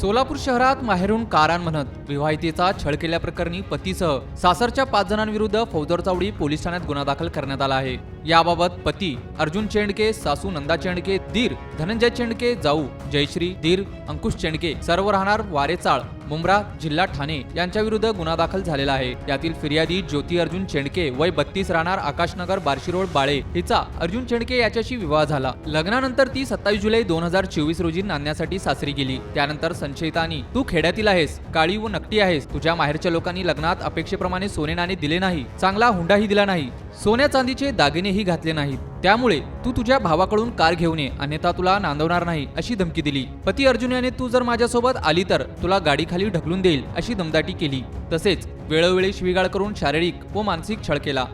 सोलापूर शहरात माहेरून कारान म्हणत विवाहितेचा छळ केल्याप्रकरणी पतीसह सासरच्या पाच जणांविरुद्ध फौजदार चावडी पोलीस ठाण्यात गुन्हा दाखल करण्यात आला आहे. याबाबत पती अर्जुन चेंडके सासू नंदा चेंडके दीर धनंजय चेंडके जाऊ जयश्री दीर अंकुश चेंडके सर्व राहणार वारेचाळ मुंब्रा जिल्हा ठाणे यांच्या विरुद्ध गुन्हा दाखल झालेला आहे. यातील फिर्यादी ज्योती अर्जुन चेंडके वय बत्तीस राहणार आकाशनगर बार्शी रोड बाळे हिचा. अर्जुन चेंडके याच्याशी विवाह झाला. लग्नानंतर ती सत्तावीस जुलै दोन हजार चोवीस रोजी नांदण्यासाठी सासरी गेली. त्यानंतर संशयितानी तू खेड्यातील आहेस काळी व नकटी आहेस. तुझ्या माहेरच्या लोकांनी लग्नात अपेक्षेप्रमाणे सोने नाणे दिले नाही. चांगला हुंडाही दिला नाही. सोन्या चांदीचे दागिनेही घातले नाहीत. त्यामुळे तू तुझ्या भावाकडून कार घेऊन ये अन्यथा तुला नांदवणार नाही अशी धमकी दिली. पती अर्जुन याने तू जर माझ्यासोबत आली तर तुला गाडीखाली ढकलून देईल अशी दमदाटी केली. तसेच वेळोवेळी शिवीगाळ करून शारीरिक व मानसिक छळ केला.